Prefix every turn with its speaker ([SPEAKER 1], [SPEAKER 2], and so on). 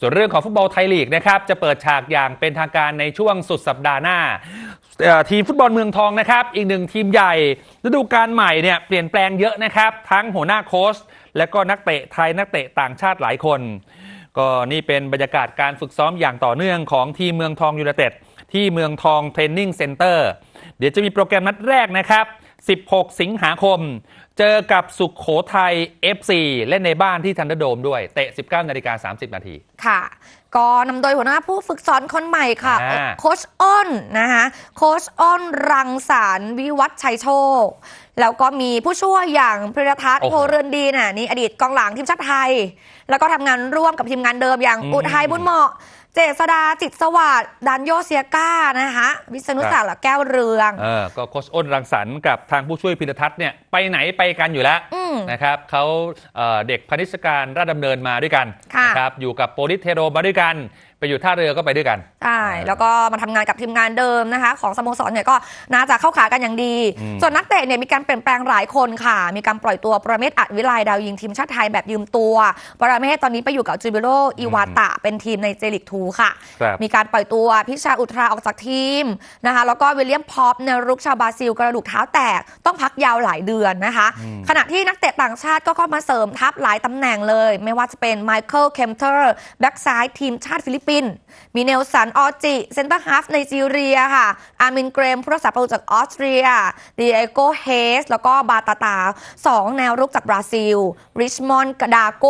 [SPEAKER 1] ส่วนเรื่องของฟุตบอลไทยลีกนะครับจะเปิดฉากอย่างเป็นทางการในช่วงสุดสัปดาห์หน้าทีมฟุตบอลเมืองทองนะครับ อีกหนึ่งทีมใหญ่ฤดูกาลใหม่เนี่ยเปลี่ยนแปลงเยอะนะครับ ทั้งหัวหน้าโค้ชและก็นักเตะไทยนักเตะต่างชาติหลายคน ก็นี่เป็นบรรยากาศการฝึกซ้อมอย่างต่อเนื่องของทีมเมืองทองยูไนเต็ดที่เมืองทองเทรนนิ่งเซ็นเตอร์เดี๋ยวจะมีโปรแกรมนัดแรกนะครับ 16 สิงหาคม เจอกับสุขโขทัย FC เล่นในบ้านที่ทันเดอร์โดมด้วย เตะ 19นาฬิกา30 นาที
[SPEAKER 2] ค่ะ ก็นำโดยหัวหน้าผู้ฝึกสอนคนใหม่ค่ะ
[SPEAKER 1] อ่า
[SPEAKER 2] โคชอ้นนะคะโคชอ้นรังสรรค์วิวัฒน์ชัยโชค แล้วก็มีผู้ช่วยอย่างพริทัศน์
[SPEAKER 1] โอ้
[SPEAKER 2] โพ
[SPEAKER 1] โห
[SPEAKER 2] เรือนดีน่ะนี่อดีตกองหลังทีมชาติไทย แล้วก็ทำงานร่วมกับทีมงานเดิมอย่าง
[SPEAKER 1] อืม
[SPEAKER 2] อุทัยบุญเหมาะ เจษดาจิตสวัสดิ์ดันโยเซียก้านะคะวิษณุ
[SPEAKER 1] ครับ
[SPEAKER 2] ศาสตร์และแก้วเรือง
[SPEAKER 1] เออก็โคชอ้นรังสรรค์กับทางผู้ช่วยพิรทัศน์เนี่ยไปไหนไปกันอยู่แล้ว นะครับเขาเอ่อเด็กพนิชการราชดำเนินมาด้วยกัน
[SPEAKER 2] ค่ะ
[SPEAKER 1] นะครับอยู่กับโปลิสเทโรมาด้วยกัน ไปอยู่ท่าเรือก็ไปด้วยกัน
[SPEAKER 2] ใช่แล้วก็มาทำงานกับทีมงานเดิมนะคะ ของสโมสรเนี่ยก็น่าจะเข้าขากันอย่างดี
[SPEAKER 1] อืม
[SPEAKER 2] ส่วนนักเตะเนี่ยมีการเปลี่ยนแปลงหลายคนค่ะ มีการปล่อยตัวประเมศอัดวิไลดาวยิงทีมชาติไทยแบบยืมตัว ประเมศตอนนี้ไปอยู่กับจูบิโรอีวาตะเป็นทีมในเจลิกทูค่ะ
[SPEAKER 1] ครับ
[SPEAKER 2] มีการปล่อยตัวพิชาอุตราออกจากทีมนะคะ แล้วก็วิลเลียมพอปในรุกชาวบราซิลกระดูกเท้าแตกต้องพักยาวหลายเดือนนะคะ
[SPEAKER 1] อืม
[SPEAKER 2] ขณะที่นักเตะต่างชาติก็เข้ามาเสริมทัพหลายตำแหน่งเลย ไม่ว่าจะเป็นไมเคิลเคมเทอร์แบ็กซ้ายทีมชาติฟิลิปปินส์มีเนลสันออจิเซนเตอร์ฮาฟในจีเรียค่ะ อาร์มินเกรมผู้รักษาประตูจากออสเตรียดิเอโกเฮสแล้วก็บาตาตาสองแนวรุกจากบราซิล ริชมอนด์กาดาโก